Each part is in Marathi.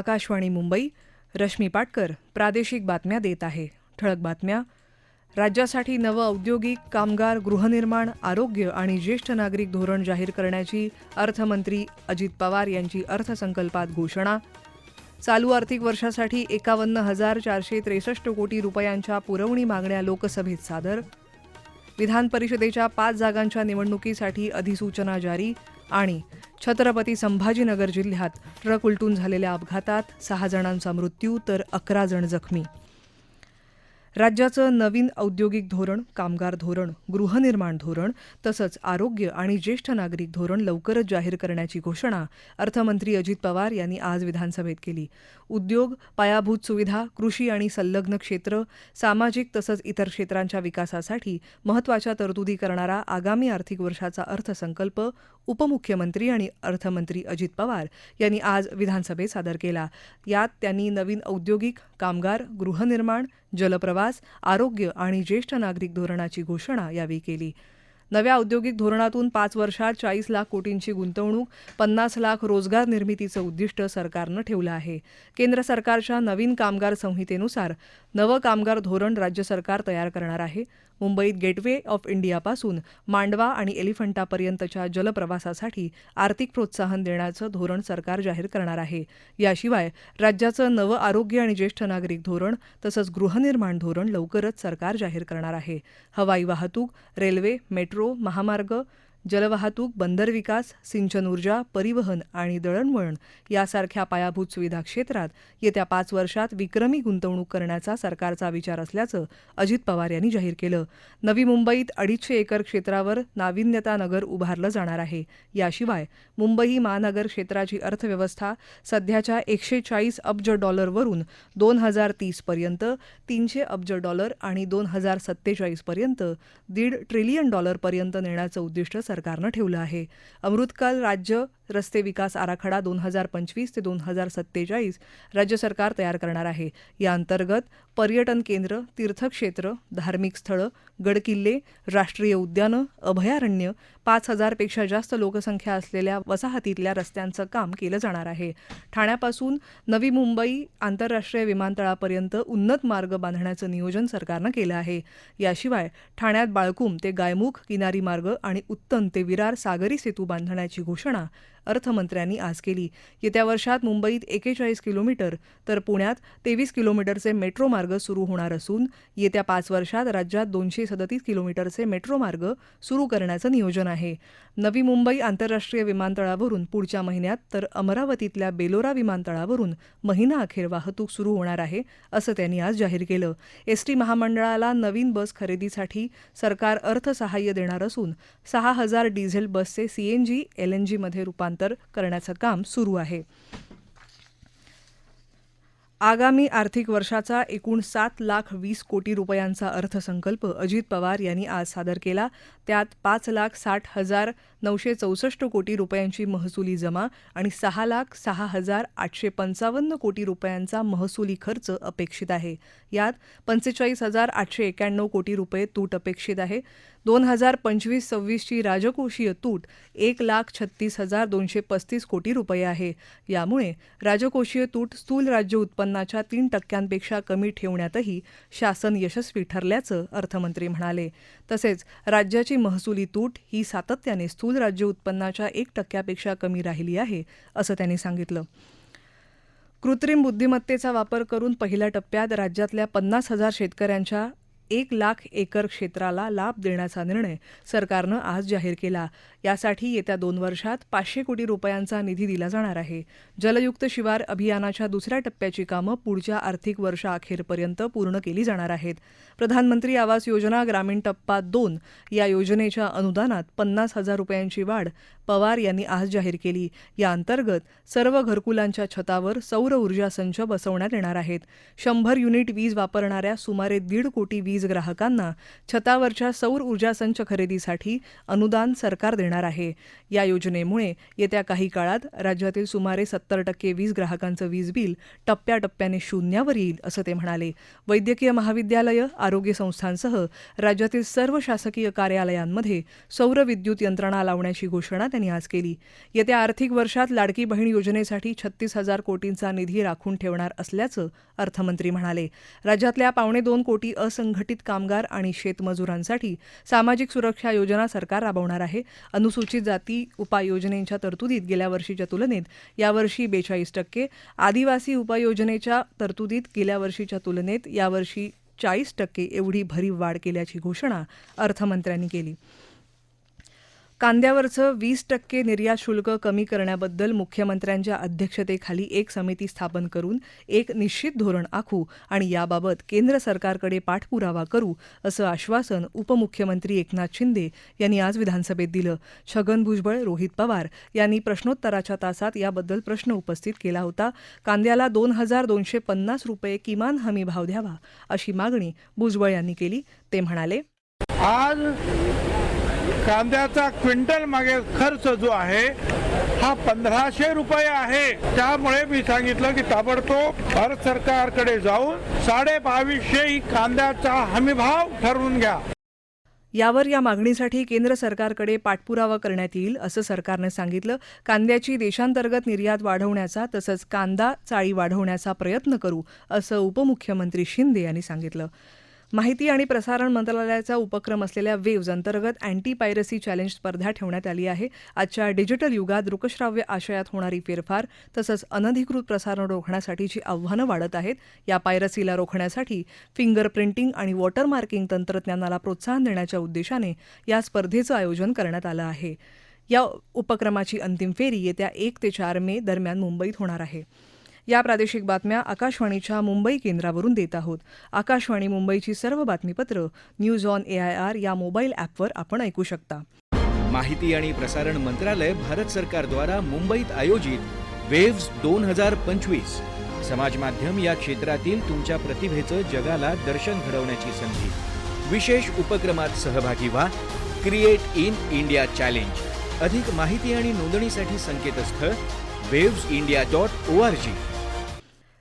आकाशवाणी मुंबई रश्मी पाटकर प्रादेशिक बातम्या देत आहे. ठळक बातम्या. राज्यासाठी नवं औद्योगिक कामगार गृहनिर्माण आरोग्य आणि ज्येष्ठ नागरिक धोरण जाहीर करण्याची अर्थमंत्री अजित पवार यांची अर्थसंकल्पात घोषणा. चालू आर्थिक वर्षासाठी एकावन्न हजार चारशे त्रेसष्ट कोटी रुपयांच्या पुरवणी मागण्या लोकसभेत सादर. विधान परिषदेच्या पाच जागांच्या निवडणुकीसाठी अधिसूचना जारी आणि छत्रपती संभाजीनगर जिल्ह्यात ट्रक उलटून झालेल्या अपघातात सहा जणांचा मृत्यू तर अकरा जण जखमी. राज्याचं नवीन औद्योगिक धोरण कामगार धोरण गृहनिर्माण धोरण तसंच आरोग्य आणि ज्येष्ठ नागरिक धोरण लवकरच जाहीर करण्याची घोषणा अर्थमंत्री अजित पवार यांनी आज विधानसभेत केली. उद्योग पायाभूत सुविधा कृषी आणि संलग्न क्षेत्र सामाजिक तसंच इतर क्षेत्रांच्या विकासासाठी महत्त्वाच्या तरतुदी करणारा आगामी आर्थिक वर्षाचा अर्थसंकल्प उपमुख्यमंत्री आणि अर्थमंत्री अजित पवार यांनी आज विधानसभेत सादर केला. यात त्यांनी नवीन औद्योगिक कामगार गृहनिर्माण जलप्रवास आरोग्य आणि ज्येष्ठ नागरिक धोरणाची घोषणा यावेळी केली. नव्या औद्योगिक धोरणातून पाच वर्षात चाळीस लाख कोटींची गुंतवणूक पन्नास लाख रोजगार निर्मितीचं उद्दिष्ट सरकारनं ठेवलं आहे. केंद्र सरकारच्या नवीन कामगार संहितेनुसार नवं कामगार धोरण राज्य सरकार तयार करणार आहे. मुंबईत गेटवे ऑफ इंडियापासून मांडवा आणि एलिफंटापर्यंतच्या जलप्रवासासाठी आर्थिक प्रोत्साहन देण्याचं धोरण सरकार जाहीर करणार आहे. याशिवाय राज्याचं नवं आरोग्य आणि ज्येष्ठ नागरिक धोरण तसंच गृहनिर्माण धोरण लवकरच सरकार जाहीर करणार आहे. हवाई वाहतूक रेल्वे मेट्रो महामार्ग जलवाहतूक बंदर विकास सिंचन ऊर्जा परिवहन आणि दळणवळण यासारख्या पायाभूत सुविधा क्षेत्रात येत्या पाच वर्षात विक्रमी गुंतवणूक करण्याचा सरकारचा विचार असल्याचं अजित पवार यांनी जाहीर केलं. नवी मुंबईत अडीचशे एकर क्षेत्रावर नाविन्यता नगर उभारलं जाणार आहे. याशिवाय मुंबई महानगर क्षेत्राची अर्थव्यवस्था सध्याच्या एकशे चाळीस अब्ज डॉलरवरून दोन हजार तीसपर्यंत तीनशे अब्ज डॉलर आणि दोन हजार सत्तेचाळीसपर्यंत दीड ट्रिलियन डॉलरपर्यंत नेण्याचं उद्दिष्ट सरकारनं ठेवलं आहे. अमृतकाल राज्य रस्ते विकास आराखडा दोन हजार पंचवीस ते दोन हजार सत्तेचाळीस राज्य सरकार तयार करणार आहे. या अंतर्गत पर्यटन केंद्र तीर्थक्षेत्र धार्मिक स्थळं गडकिल्ले राष्ट्रीय उद्यानं अभयारण्य पाच हजारपेक्षा जास्त लोकसंख्या असलेल्या वसाहतीतल्या रस्त्यांचं काम केलं जाणार आहे. ठाण्यापासून नवी मुंबई आंतरराष्ट्रीय विमानतळापर्यंत उन्नत मार्ग बांधण्याचं नियोजन सरकारनं केलं आहे. याशिवाय ठाण्यात बाळकुम ते गायमुख किनारी मार्ग आणि उत्तम ते विरार सागरी सेतू बांधण्याची घोषणा अर्थमंत्र्यांनी आज केली. येत्या वर्षात मुंबईत एकेचाळीस किलोमीटर तर पुण्यात तेवीस किलोमीटरचे मेट्रो मार्ग सुरू होणार असून येत्या पाच वर्षात राज्यात दोनशे सदतीस किलोमीटरचे मेट्रो मार्ग सुरू करण्याचं नियोजन आहे. नवी मुंबई आंतरराष्ट्रीय विमानतळावरून पुढच्या महिन्यात तर अमरावतीतल्या बेलोरा विमानतळावरून महिना अखेर वाहतूक सुरू होणार आहे असं त्यांनी आज जाहीर केलं. एसटी महामंडळाला नवीन बस खरेदीसाठी सरकार अर्थसहाय्य देणार असून सहा हजार डिझेल बसचे सीएनजी एलएनजीमध्ये रूपांतर करण्याचं काम सुरू आहे. आगामी आर्थिक वर्षाचा एकूण सात लाख वीस कोटी रुपयांचा अर्थसंकल्प अजित पवार यांनी आज सादर केला. त्यात पाच लाख साठ हजार नऊशे चौसष्ट कोटी रुपयांची महसुली जमा आणि सहा लाख सहा हजार आठशे पंचावन्न कोटी रुपयांचा महसुली खर्च अपेक्षित आहे. यात पंचेचाळीस हजार आठशे एक्याण्णव कोटी रुपये तूट अपेक्षित आहे. दोन हजार पंचवीस सव्वीसची राजकोषीय तूट एक लाख छत्तीस हजार दोनशे पस्तीस कोटी रुपये आहे. यामुळे राजकोषीय तूट स्थूल राज्य उत्पन्नाच्या तीन टक्क्यांपेक्षा कमी ठेवण्यातही शासन यशस्वी ठरल्याचं अर्थमंत्री म्हणाले. तसेच राज्याची महसुली तूट ही सातत्याने स्थूल राज्य उत्पन्नाच्या एक टक्क्यापेक्षा कमी राहिली आहे असं त्यांनी सांगितलं. कृत्रिम बुद्धिमत्तेचा वापर करून पहिल्या टप्प्यात राज्यातल्या पन्नास हजार शेतकऱ्यांच्या एक लाख एकर क्षेत्राला लाभ देण्याचा निर्णय सरकारनं आज जाहीर केला. यासाठी येत्या दोन वर्षात पाचशे कोटी रुपयांचा निधी दिला जाणार आहे. जलयुक्त शिवार अभियानाच्या दुसऱ्या टप्प्याची कामं पुढच्या आर्थिक वर्षाअखेरपर्यंत पूर्ण केली जाणार आहेत. प्रधानमंत्री आवास योजना ग्रामीण टप्पा दोन या योजनेच्या अनुदानात पन्नास हजार रुपयांची वाढ पवार यांनी आज जाहीर केली. या अंतर्गत सर्व घरकुलांच्या छतावर सौर ऊर्जा संच बसवण्यात येणार आहेत. शंभर युनिट वीज वापरणाऱ्या सुमारे दीड कोटी वीज ग्राहकांना छतावरच्या सौर ऊर्जा संच खरेदीसाठी अनुदान सरकार देणार आहे. या योजनेमुळे येत्या काही काळात राज्यातील सुमारे सत्तर टक्के वीज ग्राहकांचं वीज बिल टप्प्याटप्प्याने शून्यावर येईल असं ते म्हणाले. वैद्यकीय महाविद्यालयं आरोग्य संस्थांसह राज्यातील सर्व शासकीय कार्यालयांमध्ये सौर विद्युत यंत्रणा लावण्याची घोषणा त्यांनी त्यांनी आज केली. येत्या आर्थिक वर्षात लाडकी बहीण योजनेसाठी छत्तीस हजार कोटींचा निधी राखून ठेवणार असल्याचं अर्थमंत्री म्हणाले. राज्यातल्या पावणे दोन कोटी असंघटित कामगार आणि शेतमजुरांसाठी सामाजिक सुरक्षा योजना सरकार राबवणार आहे. अनुसूचित जाती उपाययोजनेच्या तरतुदीत गेल्या वर्षीच्या तुलनेत यावर्षी बेचाळीस टक्के आदिवासी उपाययोजनेच्या तरतुदीत गेल्या वर्षीच्या तुलनेत यावर्षी चाळीस टक्के एवढी भरीव वाढ केल्याची घोषणा अर्थमंत्र्यांनी केली. कांद्यावरचं वीस टक्के निर्यात शुल्क कमी करण्याबद्दल मुख्यमंत्र्यांच्या अध्यक्षतेखाली एक समिती स्थापन करून एक निश्चित धोरण आखू आणि याबाबत केंद्र सरकारकडे पाठपुरावा करू असं आश्वासन उपमुख्यमंत्री एकनाथ शिंदे यांनी आज विधानसभेत दिलं. छगन भुजबळ रोहित पवार यांनी प्रश्नोत्तराच्या तासात याबद्दल प्रश्न उपस्थित केला होता. कांद्याला दोन हजार दोनशे पन्नास रुपये किमान हमी भाव द्यावा अशी मागणी भुजबळ यांनी केली. ते म्हणाले आज कांद्याचा क्विंटल मागे खर्च जो आहे हा पंधराशे रुपये आहे. त्यामुळे मी सांगितलं की ताबडतोब भारत सरकारकडे जाऊन साडे बावीसशे ही कांद्याचा हमीभाव ठरवून घ्या. यावर या मागणीसाठी केंद्र सरकारकडे पाठपुरावा करण्यात येईल असं सरकारनं सांगितलं. कांद्याची देशांतर्गत निर्यात वाढवण्याचा तसंच कांदा चाळी वाढवण्याचा प्रयत्न करू असं उपमुख्यमंत्री शिंदे यांनी सांगितलं. माहिती आणि प्रसारण मंत्रालयाचा उपक्रम असलेल्या वेव्ज अंतर्गत अँटी पायरसी चॅलेंज स्पर्धा ठेवण्यात आली आहे. आजच्या डिजिटल युगात दृकश्राव्य आशयात होणारी फेरफार तसंच अनधिकृत प्रसारण रोखण्यासाठीची आव्हानं वाढत आहेत. या पायरसीला रोखण्यासाठी फिंगर प्रिंटिंग आणि वॉटरमार्किंग तंत्रज्ञानाला प्रोत्साहन देण्याच्या उद्देशाने या स्पर्धेचं आयोजन करण्यात आलं आहे. या उपक्रमाची अंतिम फेरी येत्या एक ते चार मे दरम्यान मुंबईत होणार आहे. या प्रादेशिक बातम्या आकाशवाणीच्या मुंबई केंद्रावरून देत आहोत. आकाशवाणी मुंबईची सर्व बातमीपत्र न्यूज ऑन एआयआर या मोबाईल ॲपवर आपण ऐकू शकता. माहिती आणि प्रसारण मंत्रालय भारत सरकारद्वारा मुंबईत आयोजित वेव्स दोन हजार पंचवीस. समाज माध्यम या क्षेत्रातील तुमच्या प्रतिभेचं जगाला दर्शन घडवण्याची संधी. विशेष उपक्रमात सहभागी व्हा. क्रिएट इन इंडिया चॅलेंज अधिक माहिती आणि नोंदणीसाठी संकेतस्थळ waves India dot O R G.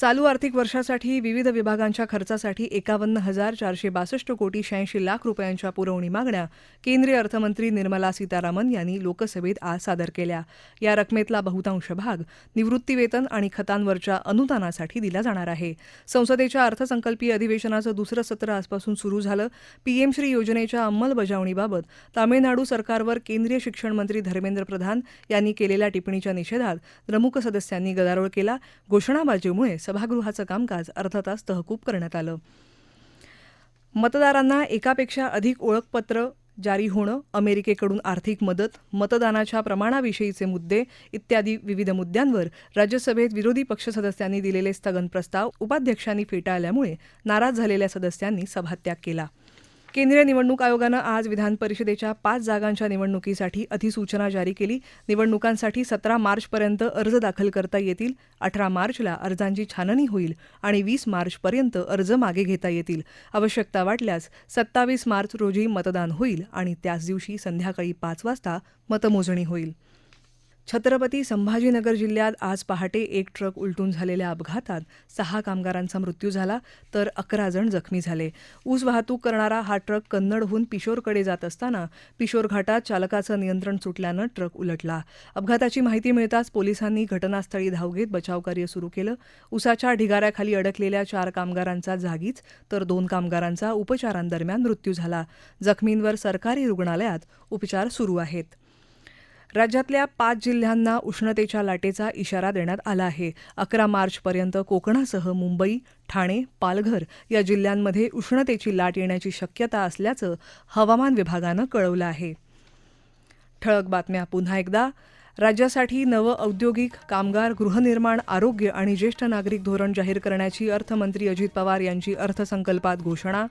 चालू आर्थिक वर्षासाठी विविध विभागांच्या खर्चासाठी एकावन्न हजार चारशे बासष्ट कोटी शहाऐंशी लाख रुपयांच्या पुरवणी मागण्या केंद्रीय अर्थमंत्री निर्मला सीतारामन यांनी लोकसभेत आज सादर केल्या. या रकमेतला बहुतांश भाग निवृत्तीवेतन आणि खतांवरच्या अनुदानासाठी दिला जाणार आहे. संसदेच्या अर्थसंकल्पीय अधिवेशनाचं दुसरं सत्र आजपासून सुरू झालं. पीएम श्री योजनेच्या अंमलबजावणीबाबत तामिळनाडू सरकारवर केंद्रीय शिक्षण मंत्री धर्मेंद्र प्रधान यांनी केलेल्या टिप्पणीच्या निषेधात द्रमुक सदस्यांनी गदारोळ केला. घोषणाबाजीमुळे सभागृहाचं कामकाज अर्धा तास तहकूब करण्यात आलं. मतदारांना एकापेक्षा अधिक ओळखपत्र जारी होणं अमेरिकेकडून आर्थिक मदत मतदानाच्या प्रमाणाविषयीचे मुद्दे इत्यादी विविध मुद्द्यांवर राज्यसभेत विरोधी पक्ष सदस्यांनी दिलेले स्थगन प्रस्ताव उपाध्यक्षांनी फेटाळल्यामुळे नाराज झालेल्या सदस्यांनी सभात्याग केला. केंद्रीय निवडणूक आयोगानं आज विधान परिषदेच्या पाच जागांच्या निवडणुकीसाठी अधिसूचना जारी केली. निवडणुकांसाठी सतरा मार्चपर्यंत अर्ज दाखल करता येतील अठरा मार्चला अर्जांची छाननी होईल आणि वीस मार्चपर्यंत अर्ज मागे घेता येतील. आवश्यकता वाटल्यास सत्तावीस मार्च रोजी मतदान होईल आणि त्याच दिवशी संध्याकाळी पाच वाजता मतमोजणी होईल. छत्रपती संभाजीनगर जिल्ह्यात आज पहाटे एक ट्रक उलटून झालेल्या अपघातात सहा कामगारांचा मृत्यू झाला तर अकरा जण जखमी झाले. ऊस वाहतूक करणारा हा ट्रक कन्नडहून पिशोरकडे जात असताना पिशोर घाटात चालकाचं नियंत्रण सुटल्यानं ट्रक उलटला. अपघाताची माहिती मिळताच पोलिसांनी घटनास्थळी धाव घेत बचावकार्य सुरू केलं. उसाच्या ढिगाऱ्याखाली अडकलेल्या चार कामगारांचा जागीच तर दोन कामगारांचा उपचारांदरम्यान मृत्यू झाला. जखमींवर सरकारी रुग्णालयात उपचार सुरू आहेत. राज्यातल्या पाच जिल्ह्यांना उष्णतेच्या लाटेचा इशारा देण्यात आला आहे. अकरा मार्चपर्यंत कोकणासह मुंबई ठाणे पालघर या जिल्ह्यांमध्ये उष्णतेची लाट येण्याची शक्यता असल्याचं हवामान विभागानं कळवलं आहे. ठळक बातम्या. पुन्हा एकदा राज्यासाठी नवं औद्योगिक कामगार गृहनिर्माण आरोग्य आणि ज्येष्ठ नागरिक धोरण जाहीर करण्याची अर्थमंत्री अजित पवार यांची अर्थसंकल्पात घोषणा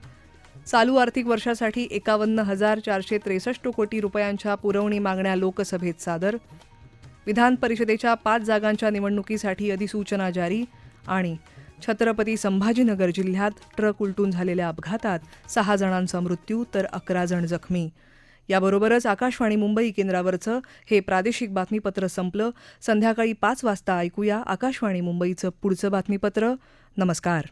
चालू आर्थिक वर्षासाठी एकावन्न हजार चारशे त्रेसष्ट कोटी रुपयांच्या पुरवणी मागण्या लोकसभेत सादर. विधान परिषदेच्या पाच जागांच्या निवडणुकीसाठी अधिसूचना जारी आणि छत्रपती संभाजीनगर जिल्ह्यात ट्रक उलटून झालेल्या अपघातात सहा जणांचा मृत्यू तर अकरा जण जखमी. याबरोबरच आकाशवाणी मुंबई केंद्रावरचं हे प्रादेशिक बातमीपत्र संपलं. संध्याकाळी पाच वाजता ऐकूया आकाशवाणी मुंबईचं पुढचं बातमीपत्र. नमस्कार.